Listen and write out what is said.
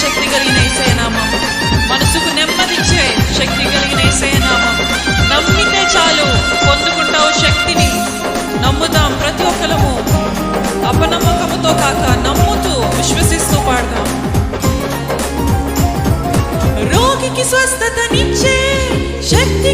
శక్తి కలిగిన ఏసయనామం మనసుకు నెమ్మదిచ్చే శక్తి కలిగిన ఏసయనామం నమ్మితే చాలు పొందుకుంటావు శక్తిని. నమ్ముదాం ప్రతి ఒక్కరము అపనమ్మకముతో కాక నమ్ముతూ విశ్వసిస్తూ పాడదాం. రోగికి స్వస్థతనిచ్చే శక్తి